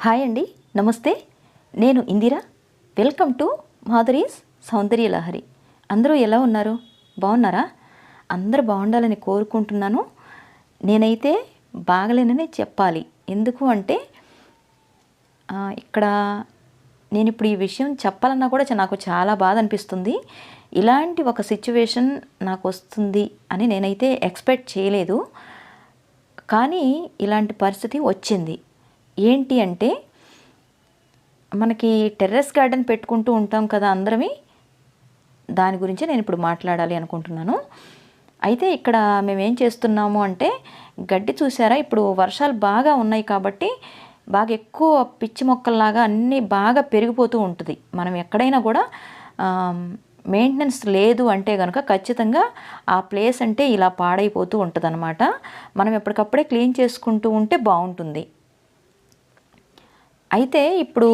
Hi అండి నమస్తే. నేను Indira. Welcome to Madhuri's Soundarya Lahari. అందరూ ఎలా ఉన్నారు? బాగున్నారా? అందరూ బాగుండాలని కోరుకుంటున్నాను. నేనైతే బాగలేనని చెప్పాలి. ఎందుకు అంటే ఇక్కడ నేను ఇప్పుడు ఈ విషయం చెప్పాలన్నా కూడా నాకు చాలా బాధ అనిపిస్తుంది. ఇలాంటి ఒక సిచ్యువేషన్ నాకు వస్తుంది అని నేనైతే ఎక్స్పెక్ట్ చేయలేదు. కానీ ఇలాంటి పరిస్థితి వచ్చింది. ఏంటి అంటే మనకి టెర్రస్ గార్డెన్ పెట్టుకుంటూ ఉంటాం కదా అందరమే దాని గురించి నేను ఇప్పుడు మాట్లాడాలి అనుకుంటున్నాను. అయితే ఇక్కడ మేము ఏం చేస్తున్నాము అంటే గడ్డి చూసారా? ఇప్పుడు వర్షాలు బాగా ఉన్నాయి కాబట్టి బాగా ఎక్కువ పిచ్చి మొక్కల్లాగా అన్నీ బాగా పెరిగిపోతూ ఉంటుంది. మనం ఎక్కడైనా కూడా మెయింటెనెన్స్ లేదు అంటే కనుక ఖచ్చితంగా ఆ ప్లేస్ అంటే ఇలా పాడైపోతూ ఉంటుంది మనం ఎప్పటికప్పుడే క్లీన్ చేసుకుంటూ ఉంటే బాగుంటుంది. అయితే ఇప్పుడు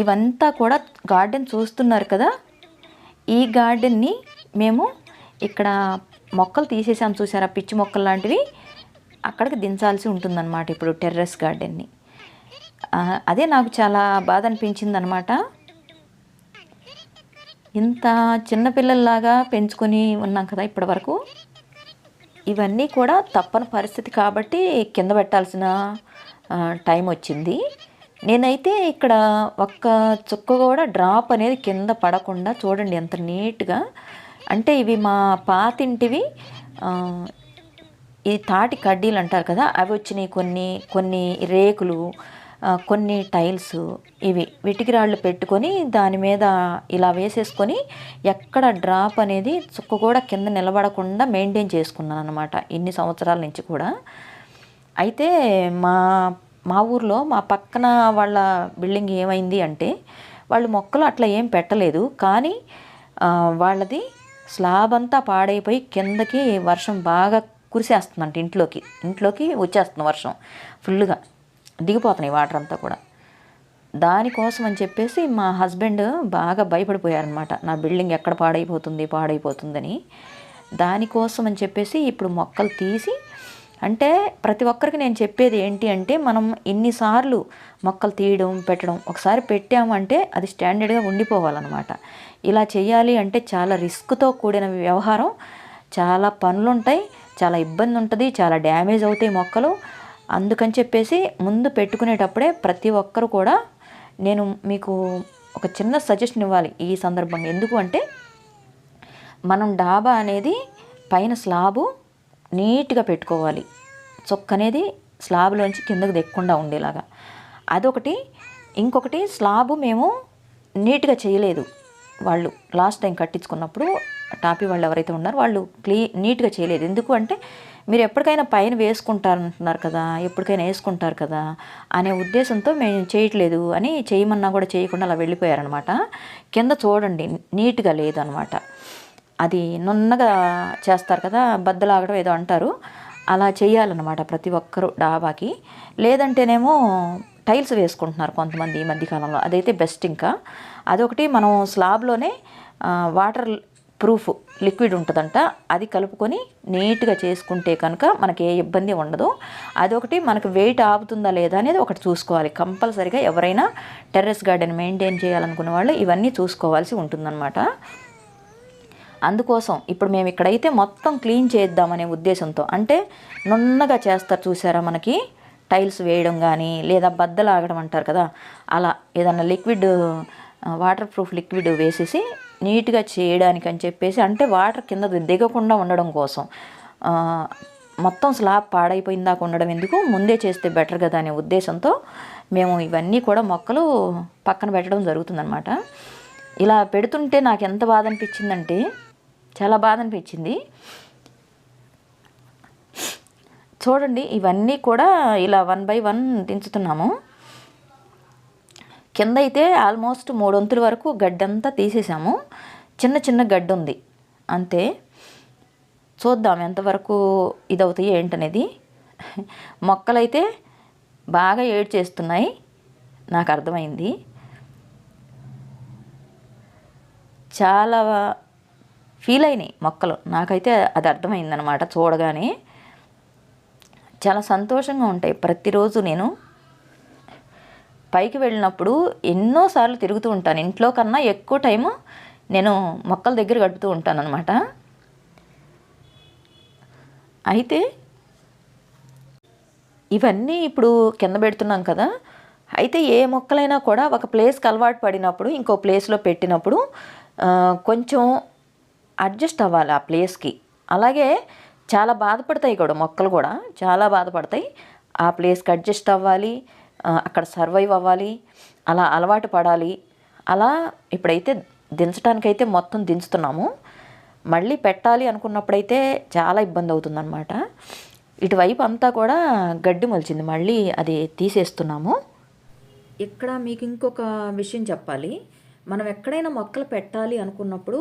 ఇవంతా కూడా గార్డెన్ చూస్తున్నారు కదా ఈ గార్డెన్ని మేము ఇక్కడ మొక్కలు తీసేసాం చూసారా పిచ్చి మొక్కలు లాంటివి? అక్కడికి దించాల్సి ఉంటుందన్నమాట ఇప్పుడు టెర్రస్ గార్డెన్ని. అదే నాకు చాలా బాధ అనిపించింది అనమాట ఇంత చిన్నపిల్లల్లాగా పెంచుకొని ఉన్నాం కదా ఇప్పటివరకు. ఇవన్నీ కూడా తప్పని పరిస్థితి కాబట్టి కింద పెట్టాల్సిన టైం వచ్చింది. నేనైతే ఇక్కడ ఒక్క చుక్క కూడా డ్రాప్ అనేది కింద పడకుండా చూడండి ఎంత నీట్గా. అంటే ఇవి మా పాతింటివి ఈ తాటి కడ్డీలు అంటారు కదా అవి వచ్చినాయి కొన్ని కొన్ని రేకులు కొన్ని టైల్స్ ఇవి. వెటికి రాళ్ళు పెట్టుకొని దాని మీద ఇలా వేసేసుకొని ఎక్కడ డ్రాప్ అనేది చుక్క కూడా కింద నిలబడకుండా మెయింటైన్ చేసుకున్నాను అనమాట ఇన్ని సంవత్సరాల నుంచి కూడా. అయితే మా మా ఊర్లో మా పక్కన వాళ్ళ బిల్డింగ్ ఏమైంది అంటే వాళ్ళు మొక్కలు అట్లా ఏం పెట్టలేదు. కానీ వాళ్ళది స్లాబ్ అంతా పాడైపోయి కిందకి వర్షం బాగా కురిసేస్తుందంట ఇంట్లోకి. ఇంట్లోకి వచ్చేస్తుంది వర్షం ఫుల్గా దిగిపోతున్నాయి వాటర్ అంతా కూడా. దానికోసం అని చెప్పేసి మా హస్బెండ్ బాగా భయపడిపోయారనమాట నా బిల్డింగ్ ఎక్కడ పాడైపోతుంది పాడైపోతుందని. దానికోసం అని చెప్పేసి ఇప్పుడు మొక్కలు తీసి అంటే ప్రతి ఒక్కరికి నేను చెప్పేది ఏంటి అంటే మనం ఎన్నిసార్లు మొక్కలు తీయడం పెట్టడం ఒకసారి పెట్టామంటే అది స్టాండర్డ్గా ఉండిపోవాలన్నమాట. ఇలా చేయాలి అంటే చాలా రిస్క్తో కూడిన వ్యవహారం. చాలా పనులు ఉంటాయి చాలా ఇబ్బంది ఉంటుంది చాలా డ్యామేజ్ అవుతాయి మొక్కలు. అందుకని చెప్పేసి ముందు పెట్టుకునేటప్పుడే ప్రతి ఒక్కరు కూడా నేను మీకు ఒక చిన్న సజెషన్ ఇవ్వాలి ఈ సందర్భంగా. ఎందుకు అంటే మనం డాబా అనేది పైన స్లాబు నీట్గా పెట్టుకోవాలి. చొక్క అనేది స్లాబ్లోంచి కిందకు దెక్కకుండా ఉండేలాగా. అదొకటి. ఇంకొకటి స్లాబు మేము నీట్గా చేయలేదు. వాళ్ళు లాస్ట్ టైం కట్టించుకున్నప్పుడు టాపీ వాళ్ళు ఎవరైతే ఉన్నారో వాళ్ళు క్లీ నీట్గా చేయలేదు. ఎందుకు అంటే మీరు ఎప్పటికైనా పైన వేసుకుంటారంటున్నారు కదా ఎప్పటికైనా వేసుకుంటారు కదా అనే ఉద్దేశంతో మేము చేయట్లేదు అని చేయమన్నా కూడా చేయకుండా అలా వెళ్ళిపోయారనమాట. కింద చూడండి నీట్గా లేదనమాట. అది నున్నగా చేస్తారు కదా బద్దలాగడం ఏదో అంటారు. అలా చేయాలన్నమాట ప్రతి ఒక్కరు డాబాకి. లేదంటేనేమో టైల్స్ వేసుకుంటున్నారు కొంతమంది ఈ మధ్యకాలంలో. అదైతే బెస్ట్ ఇంకా. అదొకటి మనం స్లాబ్లోనే వాటర్ ప్రూఫ్ లిక్విడ్ ఉంటుందంట. అది కలుపుకొని నీట్గా చేసుకుంటే కనుక మనకి ఏ ఇబ్బంది ఉండదు. అదొకటి మనకు వెయిట్ ఆపుతుందా లేదా అనేది ఒకటి చూసుకోవాలి. కంపల్సరిగా ఎవరైనా టెర్రస్ గార్డెన్ మెయింటైన్ చేయాలనుకున్న వాళ్ళు ఇవన్నీ చూసుకోవాల్సి ఉంటుందన్నమాట. అందుకోసం ఇప్పుడు మేము ఇక్కడైతే మొత్తం క్లీన్ చేద్దామనే ఉద్దేశంతో అంటే నున్నగా చేస్తారు చూసారా మనకి? టైల్స్ వేయడం కానీ లేదా బద్దలాగడం అంటారు కదా అలా ఏదన్నా లిక్విడ్ వాటర్ ప్రూఫ్ లిక్విడ్ వేసేసి నీట్గా చేయడానికి అని చెప్పేసి అంటే వాటర్ కింద దిగకుండా ఉండడం కోసం. మొత్తం స్లాబ్ పాడైపోయిందాకా ఉండడం ఎందుకు? ముందే చేస్తే బెటర్ కదా అనే ఉద్దేశంతో మేము ఇవన్నీ కూడా మొక్కలు పక్కన పెట్టడం జరుగుతుందన్నమాట. ఇలా పెడుతుంటే నాకు ఎంత బాధ అనిపించిందంటే చాలా బాధ అనిపించింది. చూడండి ఇవన్నీ కూడా ఇలా వన్ బై వన్ దించుతున్నాము. కింద అయితే ఆల్మోస్ట్ మూడొంతుల వరకు గడ్డంతా తీసేసాము. చిన్న చిన్న గడ్డి ఉంది. అంతే. చూద్దాం ఎంతవరకు ఇదవుతాయి ఏంటనేది. మొక్కలైతే బాగా ఏడ్ చేస్తున్నాయి నాకు అర్థమైంది. చాలా ఫీల్ అయినాయి మొక్కలు. నాకైతే అది అర్థమైందనమాట చూడగానే. చాలా సంతోషంగా ఉంటాయి. ప్రతిరోజు నేను పైకి వెళ్ళినప్పుడు ఎన్నోసార్లు తిరుగుతూ ఉంటాను. ఇంట్లో కన్నా ఎక్కువ టైము నేను మొక్కల దగ్గర గడుపుతూ ఉంటాను అనమాట అయితే ఇవన్నీ ఇప్పుడు కింద పెడుతున్నాం కదా. అయితే ఏ మొక్కలైనా కూడా ఒక ప్లేస్కి అలవాటు పడినప్పుడు ఇంకో ప్లేస్లో పెట్టినప్పుడు కొంచెం అడ్జస్ట్ అవ్వాలి ఆ ప్లేస్కి. అలాగే చాలా బాధపడతాయి కూడా మొక్కలు కూడా. చాలా బాధపడతాయి. ఆ ప్లేస్కి అడ్జస్ట్ అవ్వాలి అక్కడ సర్వైవ్ అవ్వాలి అలా అలవాటు పడాలి. అలా ఇప్పుడైతే దించడానికైతే మొత్తం దించుతున్నాము. మళ్ళీ పెట్టాలి అనుకున్నప్పుడైతే చాలా ఇబ్బంది అవుతుందన్నమాట. ఇటువైపు అంతా కూడా గడ్డి మొలిచింది. మళ్ళీ అది తీసేస్తున్నాము. ఇక్కడ మీకు ఇంకొక విషయం చెప్పాలి. మనం ఎక్కడైనా మొక్కలు పెట్టాలి అనుకున్నప్పుడు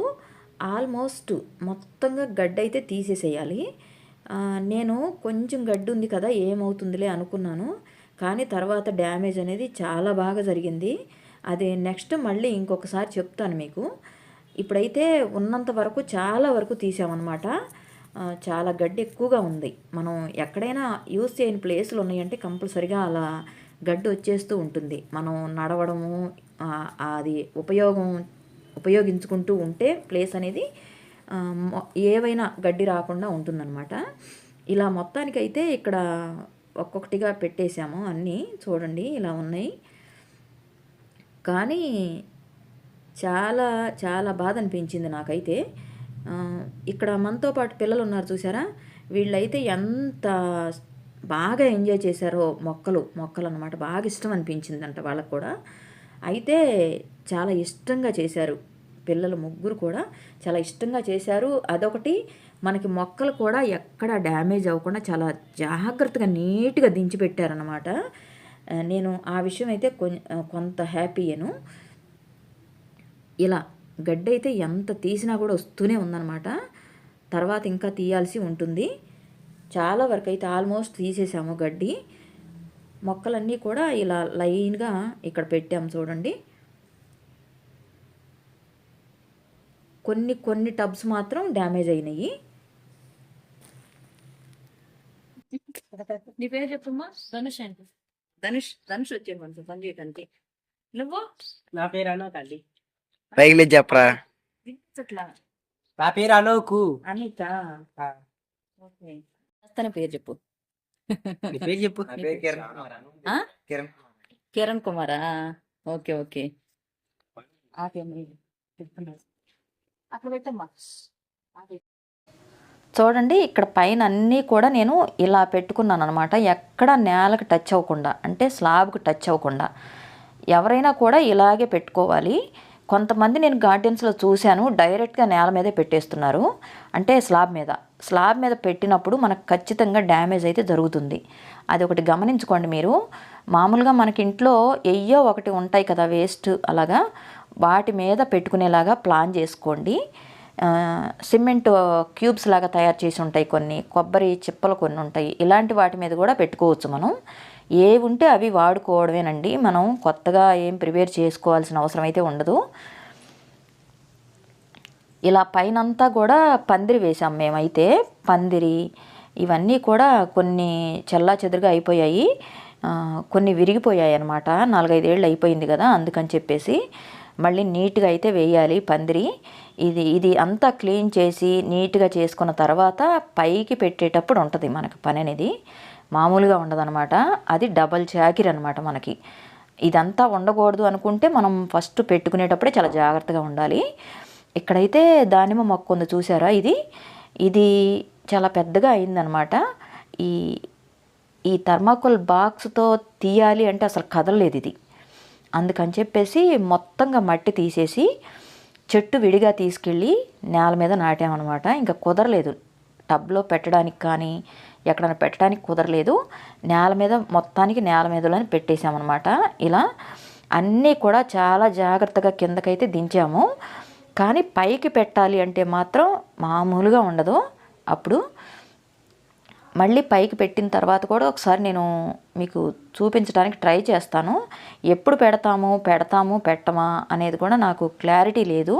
ఆల్మోస్ట్ మొత్తంగా గడ్డ అయితే తీసేసేయాలి. నేను కొంచెం గడ్డి ఉంది కదా ఏమవుతుందిలే అనుకున్నాను. కానీ తర్వాత డ్యామేజ్ అనేది చాలా బాగా జరిగింది. అది నెక్స్ట్ మళ్ళీ ఇంకొకసారి చెప్తాను మీకు. ఇప్పుడైతే ఉన్నంత వరకు చాలా వరకు తీసామన్నమాట. చాలా గడ్డి ఎక్కువగా ఉంది. మనం ఎక్కడైనా యూస్ చేయని ప్లేసులు ఉన్నాయంటే కంపల్సరిగా అలా గడ్డి వచ్చేస్తూ ఉంటుంది. మనం నడవడము అది ఉపయోగం ఉపయోగించుకుంటూ ఉంటే ప్లేస్ అనేది మొ- ఏవైనా గడ్డి రాకుండా ఉంటుందన్నమాట. ఇలా మొత్తానికైతే ఇక్కడ ఒక్కొక్కటిగా పెట్టేశాము అన్నీ. చూడండి ఇలా ఉన్నాయి. కానీ చాలా చాలా బాధ అనిపించింది నాకైతే. ఇక్కడ మనతో పాటు పిల్లలు ఉన్నారు చూసారా? వీళ్ళైతే ఎంత బాగా ఎంజాయ్ చేశారో మొక్కలు మొక్కలు అనమాట బాగా ఇష్టం అనిపించిందంట వాళ్ళకు కూడా. అయితే చాలా ఇష్టంగా చేశారు. పిల్లలు ముగ్గురు కూడా చాలా ఇష్టంగా చేశారు. అదొకటి మనకి మొక్కలు కూడా ఎక్కడ డ్యామేజ్ అవ్వకుండా చాలా జాగ్రత్తగా నీట్గా దించి పెట్టారనమాట నేను ఆ విషయం అయితే కొం- కొంత హ్యాపీయేను ఇలా గడ్డి అయితే ఎంత తీసినా కూడా వస్తూనే ఉందన్నమాట. తర్వాత ఇంకా తీయాల్సి ఉంటుంది. చాలా వరకు అయితే ఆల్మోస్ట్ తీసేసాము గడ్డి. మొక్కలన్నీ కూడా ఇలా లైన్గా ఇక్కడ పెట్టాము చూడండి. కొన్ని కొన్ని టబ్స్ మాత్రం డ్యామేజ్ అయినాయి. నీ పేరు చెప్పమ్మా? ధనుష్ అండి. ధనుష్ ధనుష్ వచ్చాను కొంచెం పని చేయడానికి నువ్వు? నా పేరు అనోక్ అండి. పైకి చెప్పరా? వినిపించట్లా నా పేరు అనోకు. అనిత. ఆ, ఓకే. వస్తానే పేరు చెప్పు. నీ పేరు చెప్పు. నా పేరు కిరణ్ ఆ? కిరణ్ కిరణ్ కుమారా? Okay okay. ఆపేమ్మ అక్కడ పెట్టమ్మా చూడండి ఇక్కడ పైన అన్నీ కూడా నేను ఇలా పెట్టుకున్నాను అనమాట ఎక్కడ నేలకు టచ్ అవ్వకుండా అంటే స్లాబ్కి టచ్ అవ్వకుండా ఎవరైనా కూడా ఇలాగే పెట్టుకోవాలి. కొంతమంది నేను గార్డెన్స్లో చూశాను డైరెక్ట్గా నేల మీదే పెట్టేస్తున్నారు. అంటే స్లాబ్ మీద. స్లాబ్ మీద పెట్టినప్పుడు మనకు ఖచ్చితంగా డ్యామేజ్ అయితే జరుగుతుంది. అది ఒకటి గమనించుకోండి మీరు. మామూలుగా మనకి ఇంట్లో ఎయ్యో ఒకటి ఉంటాయి కదా వేస్ట్ అలాగా వాటి మీద పెట్టుకునేలాగా ప్లాన్ చేసుకోండి. సిమెంట్ క్యూబ్స్ లాగా తయారు చేసి ఉంటాయి కొన్ని కొబ్బరి చిప్పలు కొన్ని ఉంటాయి ఇలాంటి వాటి మీద కూడా పెట్టుకోవచ్చు మనం. ఏ ఉంటే అవి వాడుకోవడమేనండి మనం కొత్తగా ఏం ప్రిపేర్ చేసుకోవాల్సిన అవసరం అయితే ఉండదు. ఇలా పైనంతా కూడా పందిరి వేసాం మేమైతే పందిరి ఇవన్నీ కూడా కొన్ని చెల్లా చెదురుగా అయిపోయాయి. కొన్ని విరిగిపోయాయి అనమాట నాలుగైదేళ్ళు అయిపోయింది కదా అందుకని చెప్పేసి మళ్ళీ నీట్గా అయితే వేయాలి పందిరి. ఇది ఇది అంతా క్లీన్ చేసి నీట్గా చేసుకున్న తర్వాత పైకి పెట్టేటప్పుడు ఉంటుంది మనకి పని అనేది మామూలుగా ఉండదన్నమాట. అది డబల్ చాకిరి అనమాట మనకి. ఇదంతా ఉండకూడదు అనుకుంటే మనం ఫస్ట్ పెట్టుకునేటప్పుడే చాలా జాగ్రత్తగా ఉండాలి. ఇక్కడైతే దానిమ్మ మొక్క ఉంది చూసారా ఇది? ఇది చాలా పెద్దగా అయిందనమాట ఈ ఈ థర్మాకోల్ బాక్స్తో తీయాలి అంటే అసలు కదలలేదు ఇది. అందుకని చెప్పేసి మొత్తంగా మట్టి తీసేసి చెట్టు విడిగా తీసుకెళ్ళి నేల మీద నాటామన్నమాట. ఇంకా కుదరలేదు. టబ్లో పెట్టడానికి కానీ ఎక్కడైనా పెట్టడానికి కుదరలేదు. నేల మీద మొత్తానికి నేల మీదలోనే పెట్టేశామన్నమాట. ఇలా అన్నీ కూడా చాలా జాగ్రత్తగా కిందకైతే దించాము. కానీ పైకి పెట్టాలి అంటే మాత్రం మామూలుగా ఉండదు. అప్పుడు మళ్ళీ పైకి పెట్టిన తర్వాత కూడా ఒకసారి నేను మీకు చూపించడానికి ట్రై చేస్తాను. ఎప్పుడు పెడతాము పెడతాము పెట్టమా అనేది కూడా నాకు క్లారిటీ లేదు.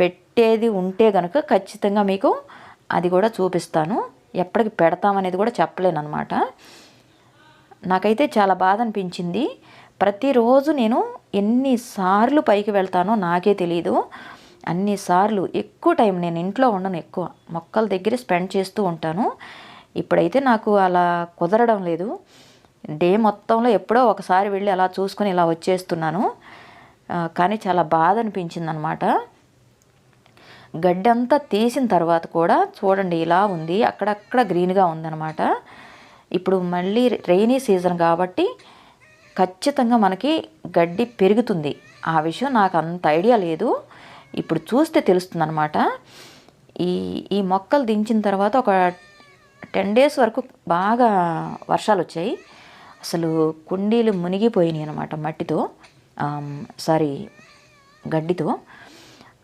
పెట్టేది ఉంటే కనుక ఖచ్చితంగా మీకు అది కూడా చూపిస్తాను. ఎప్పటికి పెడతామనేది కూడా చెప్పలేను అనమాట నాకైతే చాలా బాధ అనిపించింది. ప్రతిరోజు నేను ఎన్నిసార్లు పైకి వెళ్తానో నాకే తెలియదు అన్నిసార్లు ఎక్కువ టైం నేను ఇంట్లో ఉండను ఎక్కువ. మొక్కల దగ్గర స్పెండ్ చేస్తూ ఉంటాను. ఇప్పుడైతే నాకు అలా కుదరడం లేదు. డే మొత్తంలో ఎప్పుడో ఒకసారి వెళ్ళి అలా చూసుకొని ఇలా వచ్చేస్తున్నాను. కానీ చాలా బాధ అనిపించింది అనమాట గడ్డంతా తీసిన తర్వాత కూడా చూడండి ఇలా ఉంది. అక్కడక్కడ గ్రీన్గా ఉందన్నమాట ఇప్పుడు మళ్ళీ రెయినీ సీజన్ కాబట్టి ఖచ్చితంగా మనకి గడ్డి పెరుగుతుంది. ఆ విషయం నాకు అంత ఐడియా లేదు. ఇప్పుడు చూస్తే తెలుస్తుంది అనమాట ఈ ఈ మొక్కలు దించిన తర్వాత ఒక టెన్ డేస్ వరకు బాగా వర్షాలు వచ్చాయి. అసలు కుండీలు మునిగిపోయినాయి అనమాట మట్టితో సారీ గడ్డితో.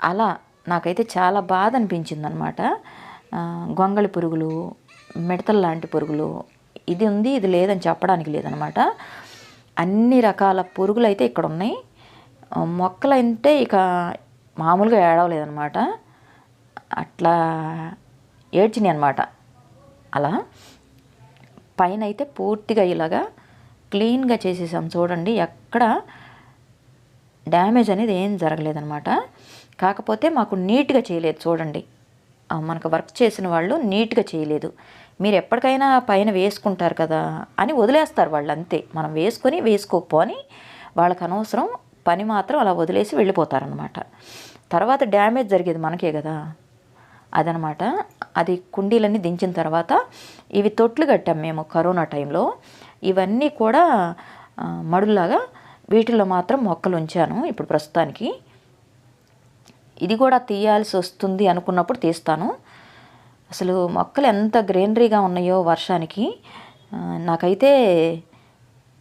అలా నాకైతే చాలా బాధ అనిపించింది అనమాట గొంగళి పురుగులు మిడతలు లాంటి పురుగులు ఇది ఉంది ఇది లేదని చెప్పడానికి లేదనమాట అన్ని రకాల పురుగులు అయితే ఇక్కడ ఉన్నాయి మొక్కలంటే ఇక మామూలుగా ఏడవలేదనమాట అట్లా ఏడ్చినాయి అనమాట అలా పైన అయితే పూర్తిగా ఇలాగా క్లీన్గా చేసేసాం చూడండి. ఎక్కడ డ్యామేజ్ అనేది ఏం జరగలేదనమాట కాకపోతే మాకు నీట్గా చేయలేదు చూడండి. మనకు వర్క్ చేసిన వాళ్ళు నీట్గా చేయలేదు. మీరు ఎప్పటికైనా పైన వేసుకుంటారు కదా అని వదిలేస్తారు వాళ్ళు అంతే మనం వేసుకొని వేసుకోకపోని వాళ్ళకి అనవసరం పని మాత్రం అలా వదిలేసి వెళ్ళిపోతారనమాట తర్వాత డ్యామేజ్ జరిగేది మనకే కదా. అదనమాట అది కుండీలన్నీ దించిన తర్వాత ఇవి తొట్లు కట్టాం మేము కరోనా టైంలో. ఇవన్నీ కూడా మడుల్లాగా వీటిల్లో మాత్రం మొక్కలు ఉంచాను ఇప్పుడు ప్రస్తుతానికి. ఇది కూడా తీయాల్సి వస్తుంది అనుకున్నప్పుడు తీస్తాను. అసలు మొక్కలు ఎంత గ్రీనరీగా ఉన్నాయో వర్షానికి. నాకైతే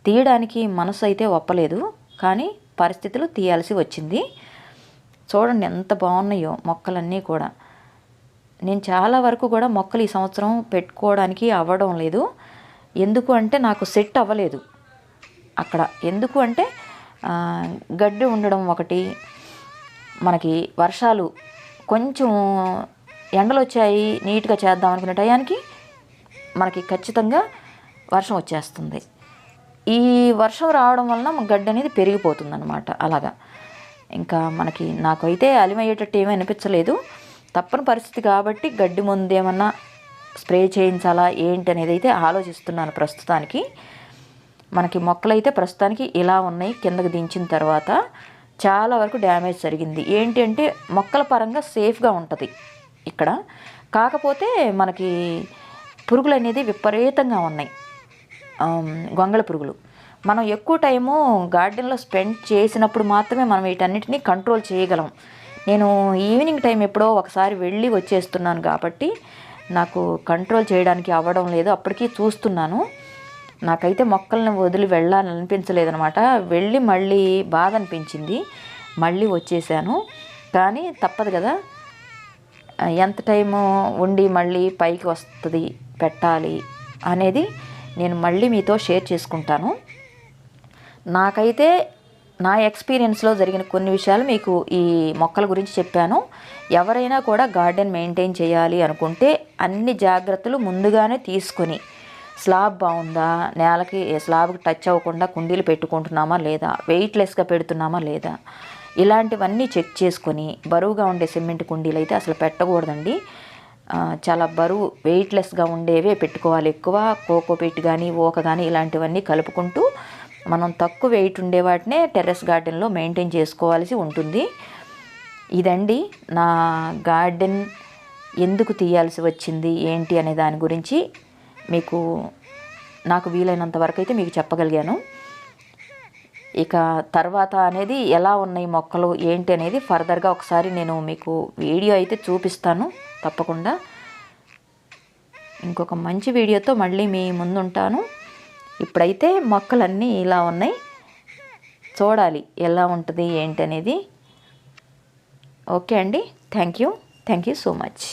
తీయడానికి మనసు అయితే ఒప్పలేదు. కానీ పరిస్థితులు తీయాల్సి వచ్చింది. చూడండి ఎంత బాగున్నాయో మొక్కలన్నీ కూడా. నేను చాలా వరకు కూడా మొక్కలు ఈ సంవత్సరం పెట్టుకోవడానికి అవ్వడం లేదు. ఎందుకు అంటే నాకు సెట్ అవ్వలేదు. అక్కడ ఎందుకు అంటే గడ్డి ఉండడం ఒకటి మనకి వర్షాలు కొంచెం ఎండలు వచ్చాయి నీట్గా చేద్దాం అనుకునే టయానికి మనకి ఖచ్చితంగా వర్షం వచ్చేస్తుంది. ఈ వర్షం రావడం వలన గడ్డి అనేది పెరిగిపోతుంది అనమాట అలాగా. ఇంకా మనకి నాకైతే అలిమయ్యేటట్టు ఏమీ అనిపించలేదు. తప్పని పరిస్థితి కాబట్టి గడ్డి ముందు ఏమన్నా స్ప్రే చేయించాలా ఏంటి అనేది అయితే ఆలోచిస్తున్నాను ప్రస్తుతానికి. మనకి మొక్కలైతే ప్రస్తుతానికి ఇలా ఉన్నాయి కిందకి దించిన తర్వాత చాలా వరకు డ్యామేజ్ జరిగింది. ఏంటి అంటే మొక్కల పరంగా సేఫ్గా ఉంటుంది ఇక్కడ. కాకపోతే మనకి పురుగులు అనేది విపరీతంగా ఉన్నాయి. గొంగళ పురుగులు. మనం ఎక్కువ టైము గార్డెన్లో స్పెండ్ చేసినప్పుడు మాత్రమే మనం వీటన్నిటిని కంట్రోల్ చేయగలం. నేను ఈవినింగ్ టైం ఎప్పుడో ఒకసారి వెళ్ళి వచ్చేస్తున్నాను కాబట్టి నాకు కంట్రోల్ చేయడానికి అవ్వడం లేదు. అప్పటికీ చూస్తున్నాను. నాకైతే మొక్కల్ని వదిలి వెళ్ళాలని అనిపించలేదనమాట వెళ్ళి మళ్ళీ బాధ అనిపించింది. మళ్ళీ వచ్చేసాను. కానీ తప్పదు కదా. ఎంత టైము ఉండి మళ్ళీ పైకి వస్తుంది పెట్టాలి అనేది నేను మళ్ళీ మీతో షేర్ చేసుకుంటాను. నాకైతే నా ఎక్స్పీరియన్స్లో జరిగిన కొన్ని విషయాలు మీకు ఈ మొక్కల గురించి చెప్పాను. ఎవరైనా కూడా గార్డెన్ మెయింటైన్ చేయాలి అనుకుంటే అన్ని జాగ్రత్తలు ముందుగానే తీసుకొని స్లాబ్ బాగుందా నేలకి స్లాబ్కి టచ్ అవ్వకుండా కుండీలు పెట్టుకుంటున్నామా లేదా వెయిట్లెస్గా పెడుతున్నామా లేదా ఇలాంటివన్నీ చెక్ చేసుకొని బరువుగా ఉండే సిమెంట్ కుండీలు అయితే అసలు పెట్టకూడదండి. చాలా బరువు వెయిట్లెస్గా ఉండేవే పెట్టుకోవాలి ఎక్కువ. కోకోపీట్ కానీ ఓక కానీ ఇలాంటివన్నీ కలుపుకుంటూ మనం తక్కువ వెయిట్ ఉండే వాటినే టెర్రస్ గార్డెన్లో మెయింటైన్ చేసుకోవాల్సి ఉంటుంది. ఇదండి నా గార్డెన్ ఎందుకు తీయాల్సి వచ్చింది ఏంటి అనే దాని గురించి మీకు నాకు వీలైనంత వరకు అయితే మీకు చెప్పగలిగాను. ఇక తర్వాత అనేది ఎలా ఉన్నాయి మొక్కలు ఏంటి అనేది ఫర్దర్గా ఒకసారి నేను మీకు వీడియో అయితే చూపిస్తాను. తప్పకుండా ఇంకొక మంచి వీడియోతో మళ్ళీ మీ ముందుంటాను. ఇప్పుడైతే మొక్కలన్నీ ఇలా ఉన్నాయి. చూడాలి ఎలా ఉంటుంది ఏంటి అనేది ఓకే అండి. Thank you. Thank you so much.